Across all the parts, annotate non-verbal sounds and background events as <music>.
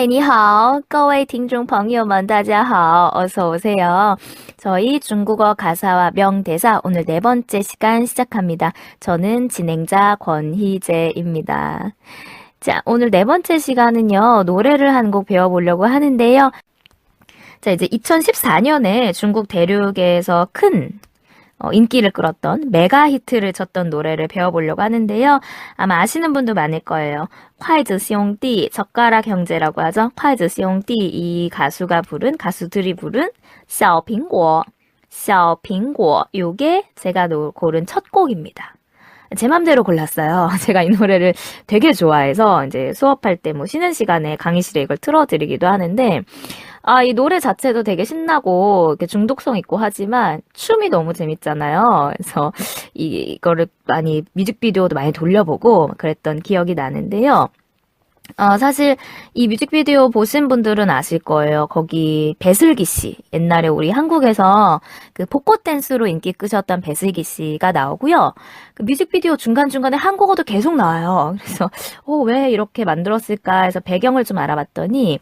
嗨，你好，各位听众朋友们，大家好，어서 오세요. 저희 중국어 가사와 명대사 오늘 네 번째 시간 시작합니다. 저는 진행자 권희재입니다. 자, 오늘 네 번째 시간은요, 노래를 한 곡 배워보려고 하는데요. 자, 이제 2014년에 중국 대륙에서 큰 어, 인기를 끌었던 메가 히트를 쳤던 노래를 배워보려고 하는데요. 아마 아시는 분도 많을 거예요. 화이즈 시옹띠, 젓가락 형제라고 하죠. 화이즈 시옹띠 이 가수가 부른 가수들이 부른 샤오핑고 요게 제가 노, 고른 첫 곡입니다. 제 맘대로 골랐어요. <laughs> 제가 이 노래를 되게 좋아해서 이제 수업할 때 뭐 쉬는 시간에 강의실에 이걸 틀어드리기도 하는데 아, 이 노래 자체도 되게 신나고 중독성 있고 하지만 춤이 너무 재밌잖아요. 그래서 이, 이거를 많이 뮤직비디오도 많이 돌려보고 그랬던 기억이 나는데요. 어, 사실 이 뮤직비디오 보신 분들은 아실 거예요. 거기 배슬기 씨. 옛날에 우리 한국에서 그 복고 댄스로 인기 끄셨던 배슬기 씨가 나오고요. 그 뮤직비디오 중간중간에 한국어도 계속 나와요. 그래서 어, 왜 이렇게 만들었을까 해서 배경을 좀 알아봤더니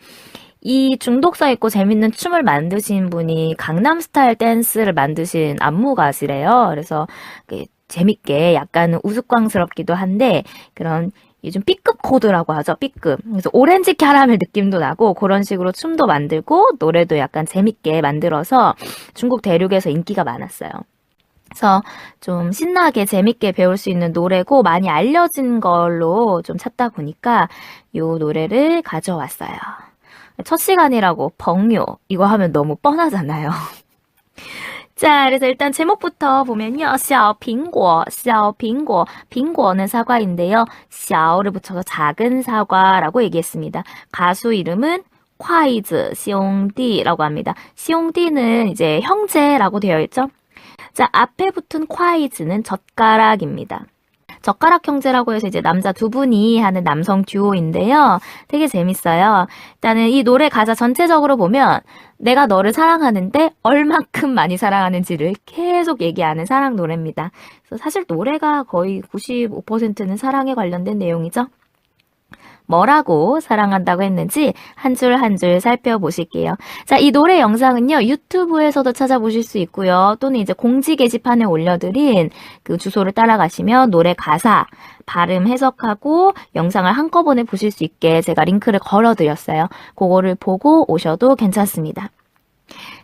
이 중독성 있고 재밌는 춤을 만드신 분이 강남스타일 댄스를 만드신 안무가시래요. 그래서 재밌게 약간 우스꽝스럽기도 한데 그런 요즘 B급 코드라고 하죠. B급. 그래서 오렌지 캐러멜 느낌도 나고 그런 식으로 춤도 만들고 노래도 약간 재밌게 만들어서 중국 대륙에서 인기가 많았어요. 그래서 좀 신나게 재밌게 배울 수 있는 노래고 많이 알려진 걸로 좀 찾다 보니까 이 노래를 가져왔어요. 첫 시간이라고 벙요 이거 하면 너무 뻔하잖아요. <laughs> 자, 그래서 일단 제목부터 보면요. 小苹果, 小苹果, 빙고는 사과인데요. 小를 붙여서 작은 사과라고 얘기했습니다. 가수 이름은 콰이즈 시옹디라고 합니다. 시옹디는 이제 형제라고 되어 있죠. 자, 앞에 붙은 콰이즈는 젓가락입니다. 젓가락 형제라고 해서 이제 남자 두 분이 하는 남성 듀오인데요. 되게 재밌어요. 일단은 이 노래 가사 전체적으로 보면 내가 너를 사랑하는데 얼만큼 많이 사랑하는지를 계속 얘기하는 사랑 노래입니다. 그래서 사실 노래가 거의 95%는 사랑에 관련된 내용이죠. 뭐라고 사랑한다고 했는지 한 줄 한 줄 살펴보실게요. 자, 이 노래 영상은요, 유튜브에서도 찾아보실 수 있고요. 또는 이제 공지 게시판에 올려드린 그 주소를 따라가시면 노래 가사, 발음 해석하고 영상을 한꺼번에 보실 수 있게 제가 링크를 걸어드렸어요. 그거를 보고 오셔도 괜찮습니다.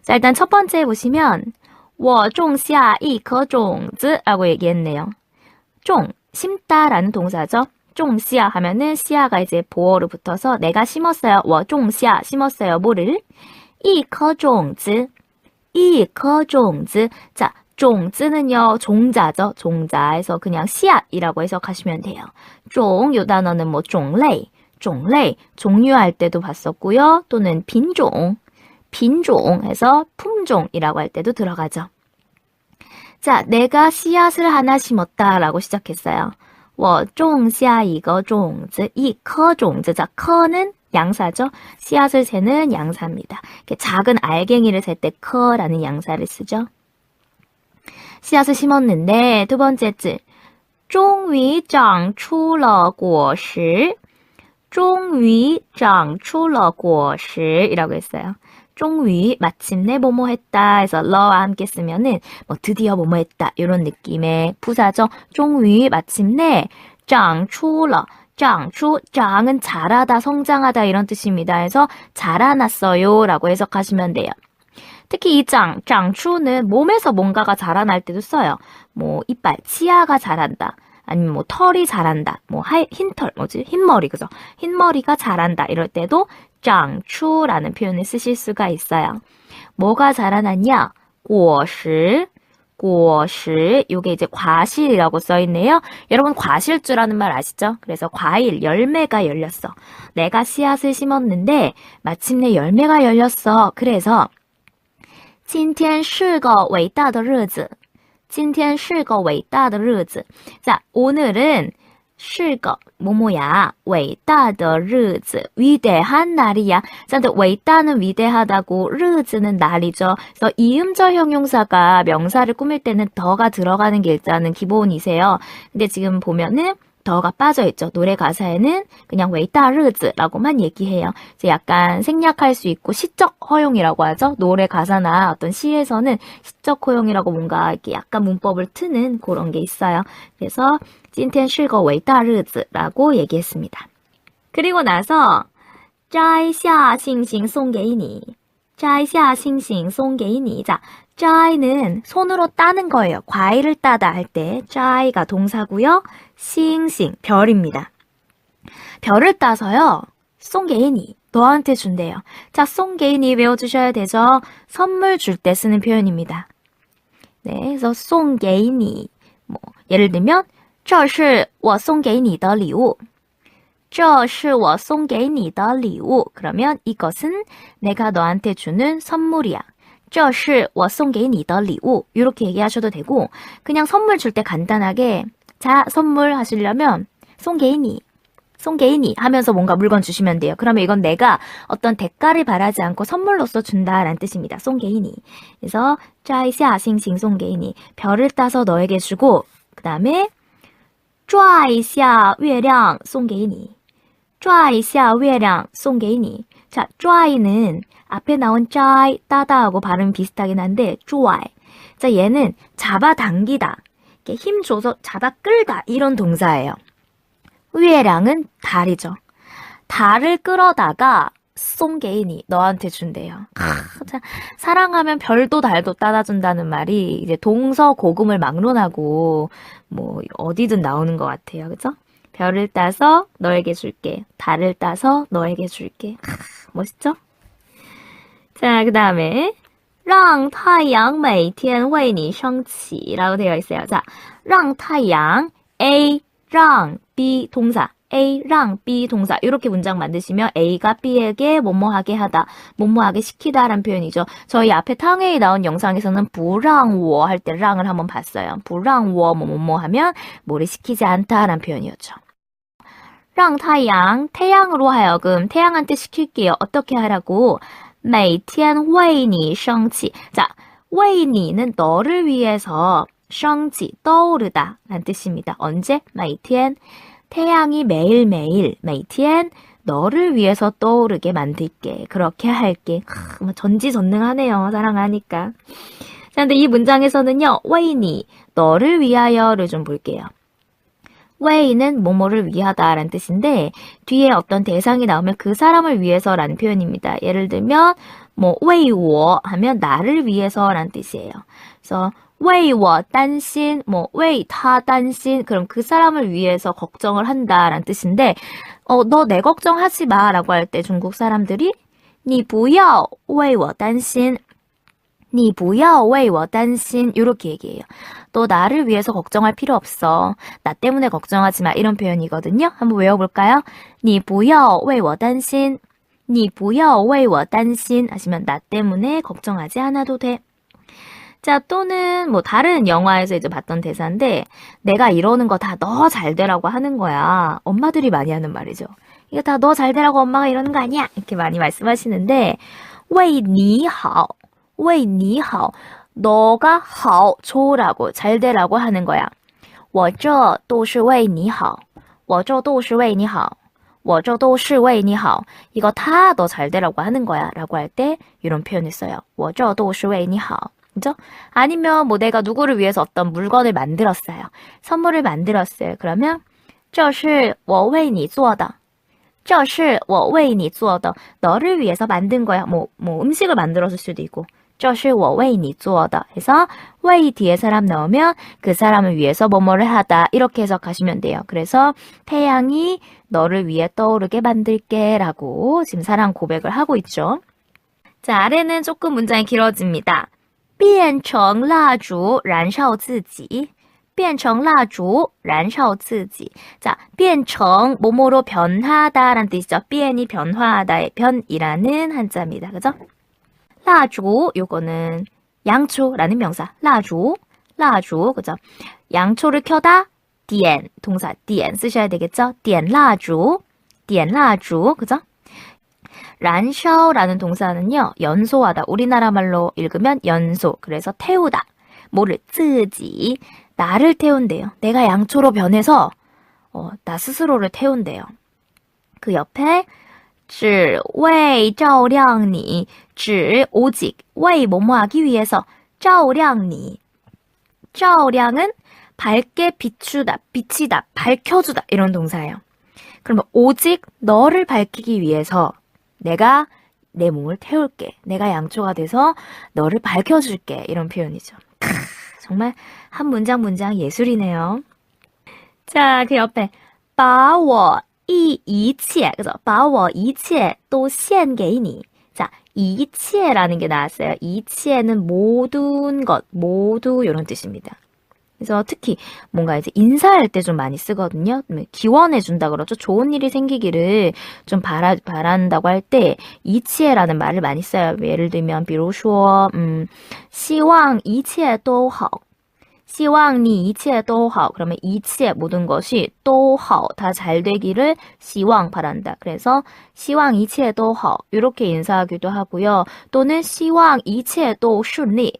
자, 일단 첫 번째 보시면 我种下一颗种子라고 얘기했네요. 종, 심다라는 동사죠. 쫑시아 하면은 시아가 이제 보어로 붙어서 내가 심었어요. 워 쫑시아 심었어요. 뭐를? 이커种子 이커种子 자, 종즈는요, 종자죠. 종자에서 그냥 씨앗이라고 해석하시면 돼요. 종, 요 단어는 뭐 종레이, 종레이, 종류할 때도 봤었고요. 또는 빈종, 빈종 해서 품종이라고 할 때도 들어가죠. 자, 내가 씨앗을 하나 심었다라고 시작했어요. 我种下一个种子,一颗种子. 커는 양사죠. 씨앗을 세는 양사입니다. 작은 알갱이를 셀 때 커라는 양사를 쓰죠. 씨앗을 심었는데 두 번째 줄. 终于长出了果实.终于长出了果实이라고 했어요. 쪽위 마침내 뭐뭐 했다 해서 러와 함께 쓰면은 뭐 드디어 뭐뭐 했다 이런 느낌의 부사죠. 쪽위 마침내 장추러 장추 장은 자라다 성장하다 이런 뜻입니다. 해서 자라났어요 라고 해석하시면 돼요. 특히 이 장, 장추는 몸에서 뭔가가 자라날 때도 써요. 뭐 이빨, 치아가 자란다. 아니면 뭐 털이 자란다. 뭐 하이, 흰 털, 뭐지? 흰머리, 그죠? 흰머리가 자란다. 이럴 때도 장추라는 표현을 쓰실 수가 있어요. 뭐가 자라났냐? 果实, 果实, 요게 이제 과실이라고 써있네요. 여러분 과실주라는 말 아시죠? 그래서 과일, 열매가 열렸어. 내가 씨앗을 심었는데 마침내 열매가 열렸어. 그래서 今天是个伟大的日子.今天是个伟大的日子. 자, 오늘은 是个 뭐뭐야伟大的日子 위대한 날이야. 근데伟大는 위대하다고 日子는 날이죠. 그래서 이음절 형용사가 명사를 꾸밀 때는 더가 들어가는 게 일단은 기본이세요. 근데 지금 보면은 더가 빠져있죠. 노래 가사에는 그냥 웨이타르즈라고만 얘기해요. 이제 약간 생략할 수 있고 시적 허용이라고 하죠. 노래 가사나 어떤 시에서는 시적 허용이라고 뭔가 이렇게 약간 문법을 트는 그런 게 있어요. 그래서 찐텐 실거 웨이타르즈라고 얘기했습니다. 그리고 나서 짜이샤 싱싱 송게이니 짜이샤 싱싱 송게이니 자 摘는 손으로 따는 거예요. 과일을 따다 할 때, 摘가 동사고요. 싱싱, 별입니다. 별을 따서요. 송게이니, 너한테 준대요. 자, 송게이니 외워주셔야 되죠. 선물 줄 때 쓰는 표현입니다. 네, 그래서 송게이니, 뭐, 예를 들면, 这是我送给你的礼物.这是我送给你的礼物. 그러면 이것은 내가 너한테 주는 선물이야. 这是我送给你的礼物. 이렇게 얘기하셔도 되고 그냥 선물 줄 때 간단하게 자, 선물 하시려면 송게이니 송게이니 하면서 뭔가 물건 주시면 돼요. 그러면 이건 내가 어떤 대가를 바라지 않고 선물로서 준다라는 뜻입니다. 송게이니. 그래서 짜이샤 싱싱 송게이니 별을 따서 너에게 주고 그 다음에 抓一下月亮送给你.抓一下月亮送给你. 자, 쪼아이는 앞에 나온 쪼아이 따다하고 발음 비슷하긴 한데 쪼아이. 자, 얘는 잡아당기다, 이렇게 힘 줘서 잡아 끌다 이런 동사예요. 위에랑은 달이죠. 달을 끌어다가 송개인이 너한테 준대요. 아, 사랑하면 별도 달도 따다준다는 말이 이제 동서 고금을 막론하고 뭐 어디든 나오는 것 같아요. 그죠? 별을 따서 너에게 줄게. 달을 따서 너에게 줄게. 아. 멋있죠? 자, 그 다음에 让太阳每天为你升起 라고 되어 있어요. 자, 让太阳 A, 让 B 동사 A, 让 B 동사 이렇게 문장 만드시면 A가 B에게 뭐뭐하게 하다, 뭐뭐하게 시키다 라는 표현이죠. 저희 앞에 탕웨이 나온 영상에서는 不让我 할 때 랑을 한번 봤어요. 不让我 뭐뭐뭐 하면 뭐를 시키지 않다 라는 표현이었죠. 让太阳 태양으로 하여금 태양한테 시킬게요. 어떻게 하라고? 每天为你生气. 자, 为你는 너를 위해서 生气 떠오르다 라는 뜻입니다. 언제? 每天 태양이 매일매일 每天 너를 위해서 떠오르게 만들게. 그렇게 할게. 뭐 전지전능하네요. 사랑하니까. 자, 근데 이 문장에서는요. 为你 너를 위하여를 좀 볼게요. way는 뭐뭐를 위하다라는 뜻인데 뒤에 어떤 대상이 나오면 그 사람을 위해서라는 표현입니다. 예를 들면 뭐 웨이워 하면 나를 위해서라는 뜻이에요. 그래서 웨이워 딴신 뭐 웨이 타 딴신 그럼 그 사람을 위해서 걱정을 한다라는 뜻인데 어 너 내 걱정하지 마라고 할 때 중국 사람들이 你不要为我担心 你不要为我担心 이렇게 얘기해요. 너 나를 위해서 걱정할 필요 없어. 나 때문에 걱정하지 마. 이런 표현이거든요. 한번 외워볼까요? 你不要为我担心. 你不要为我担心 하시면 나 때문에 걱정하지 않아도 돼. 자, 또는 뭐 다른 영화에서 이제 봤던 대사인데 내가 이러는 거 다 너 잘 되라고 하는 거야. 엄마들이 많이 하는 말이죠. 이거 다 너 잘 되라고 엄마가 이러는 거 아니야? 이렇게 많이 말씀하시는데 为你好 为你好 너가 好 좋으라고 잘 되라고 하는 거야. 我这都是为你好.我这都是为你好.我这都是为你好. 이거 다 너 잘 되라고 하는 거야. 라고 할 때 이런 표현을 써요. 我这都是为你好. 그죠? 아니면 뭐 내가 누구를 위해서 어떤 물건을 만들었어요. 선물을 만들었어요. 그러면 这是我为你做的.这是我为你做的. 너를 위해서 만든 거야. 뭐, 뭐 음식을 만들었을 수도 있고. 这是我为你做的 해서 为 뒤에 사람 넣으면 그 사람을 위해서 뭐뭐를 하다 이렇게 해석하시면 돼요. 그래서 태양이 너를 위해 떠오르게 만들게 라고 지금 사랑 고백을 하고 있죠. 자 아래는 조금 문장이 길어집니다. 变成蜡烛燃烧自己变成蜡烛燃烧自己 자, 变成 뭐뭐로 변하다라는 뜻이죠. 变이 변화하다의 변이라는 한자입니다. 그죠? 蜡烛 요거는 양초라는 명사. 蜡烛, 蜡烛 그죠? 양초를 켜다 点 동사 点 쓰셔야 되겠죠? 点蜡烛, 点蜡烛 그죠? 燃烧라는 동사는요. 연소하다. 우리나라 말로 읽으면 연소. 그래서 태우다. 뭐를 自己 나를 태운대요. 내가 양초로 변해서 어, 나 스스로를 태운대요. 그 옆에 只为照亮你,只 오직 为 뭐뭐 하기 위해서 照亮你. 照亮은 밝게 비추다, 비치다, 밝혀주다 이런 동사예요. 그러면 오직 너를 밝히기 위해서 내가 내 몸을 태울게. 내가 양초가 돼서 너를 밝혀줄게. 이런 표현이죠. 크, 정말 한 문장 문장 예술이네요. 자, 그 옆에 把我 一一切 그죠? 把我一切都献给你. 자, 이치에라는 게 나왔어요. 이치에는 모든 것, 모두 이런 뜻입니다. 그래서 특히 뭔가 이제 인사할 때 좀 많이 쓰거든요. 기원해 준다 그러죠. 좋은 일이 생기기를 좀 바라, 바란다고 할 때 이치에라는 말을 많이 써요. 예를 들면 比如说 음, 希望一切都好. 希望니 이치에 또하 그러면 이치에 모든 것이 또하 다잘 되기를 시왕 바란다. 그래서 시왕 이치에 또하 이렇게 인사하기도 하고요. 또는 시왕 이치에 또 순리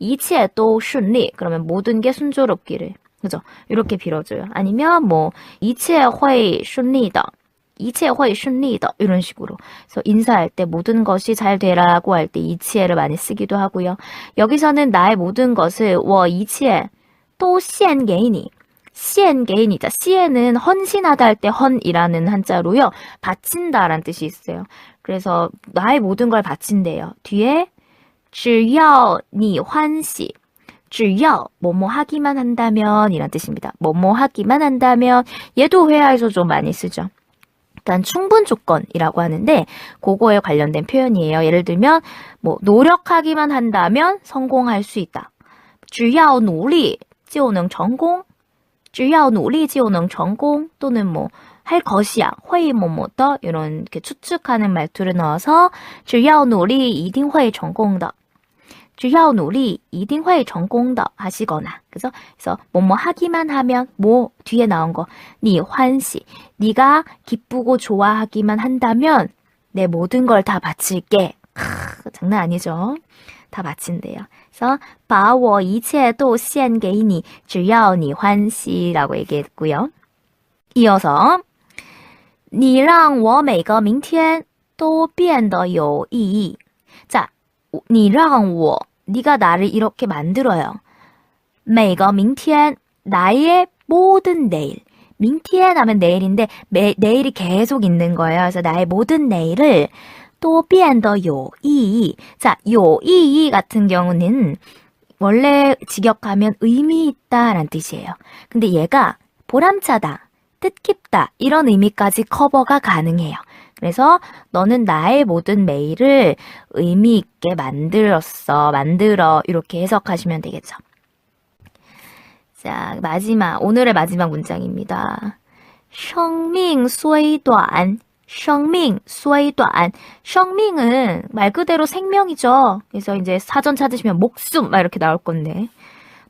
이치에 또 순리 그러면 모든 게 순조롭기를 그죠? 이렇게 빌어줘요. 아니면 뭐 이치에 회의 순리다 이치에 회의 순리다. 이런 식으로. 그래서 인사할 때 모든 것이 잘 되라고 할 때 이치에를 많이 쓰기도 하고요. 여기서는 나의 모든 것을 워 이치에 또 시엔 개인이 시엔 개인이자 시엔은 헌신하다 할 때 헌이라는 한자로요. 바친다라는 뜻이 있어요. 그래서 나의 모든 걸 바친대요. 뒤에 只要你欢喜.只要 뭐뭐 하기만 한다면 이란 뜻입니다. 뭐뭐 하기만 한다면 얘도 회화에서 좀 많이 쓰죠. 일단 충분 조건이라고 하는데 그거에 관련된 표현이에요. 예를 들면 뭐 노력하기만 한다면 성공할 수 있다. 只要努力就能成功.只要努力就能成功 또는 뭐 할 것이야. 회의 뭐뭐더 이런 이렇게 추측하는 말투를 넣어서 只要努力一定会成功的. 只要努力一定会成功的 하시거나 그래서 그래서 뭐뭐 하기만 하면 뭐 뒤에 나온 거니 환시 네가 기쁘고 좋아하기만 한다면 내 모든 걸 다 바칠게 크, 장난 아니죠 다 바친대요 그래서 把我一切都献给你只要你欢喜 라고 얘기했고요 이어서 你让我每个明天都变得有意义 자, 你让我 네가 나를 이렇게 만들어요. 每个明天 나의 모든 내일. 明天 하면 내일인데 매, 내일이 계속 있는 거예요. 그래서 나의 모든 내일을 또变得有意义. 자, 有意义 같은 경우는 원래 직역하면 의미 있다라는 뜻이에요. 근데 얘가 보람차다, 뜻깊다 이런 의미까지 커버가 가능해요. 그래서 너는 나의 모든 메일을 의미 있게 만들었어, 만들어 이렇게 해석하시면 되겠죠. 자, 마지막 오늘의 마지막 문장입니다. 生命虽短, 生命虽短. 生命은 말 그대로 생명이죠. 그래서 이제 사전 찾으시면 목숨 막 이렇게 나올 건데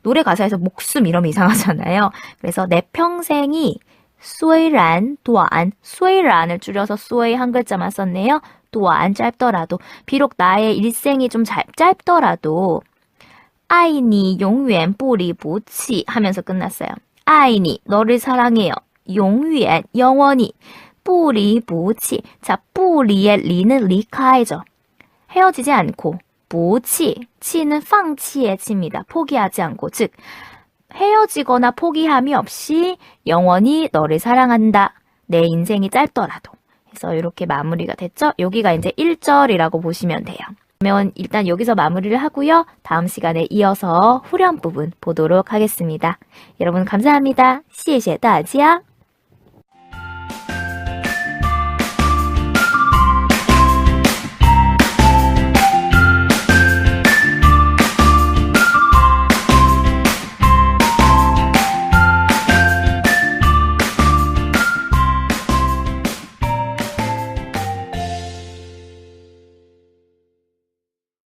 노래 가사에서 목숨 이러면 이상하잖아요. 그래서 내 평생이 쏘이란 또한 쏘이란을 줄여서 쏘이 한 글자만 썼네요. 또한 짧더라도 비록 나의 일생이 좀 짧, 짧더라도 아이니 용유엔 뿌리부치 하면서 끝났어요. 아이니 너를 사랑해요. 용유엔 영원히 뿌리부치 자 뿌리의 리는 리카이죠. 헤어지지 않고 부치 치는 팡치의 치입니다. 포기하지 않고 즉 헤어지거나 포기함이 없이 영원히 너를 사랑한다. 내 인생이 짧더라도. 해서 이렇게 마무리가 됐죠. 여기가 이제 1절이라고 보시면 돼요. 그러면 일단 여기서 마무리를 하고요. 다음 시간에 이어서 후렴 부분 보도록 하겠습니다. 여러분 감사합니다. 시에시에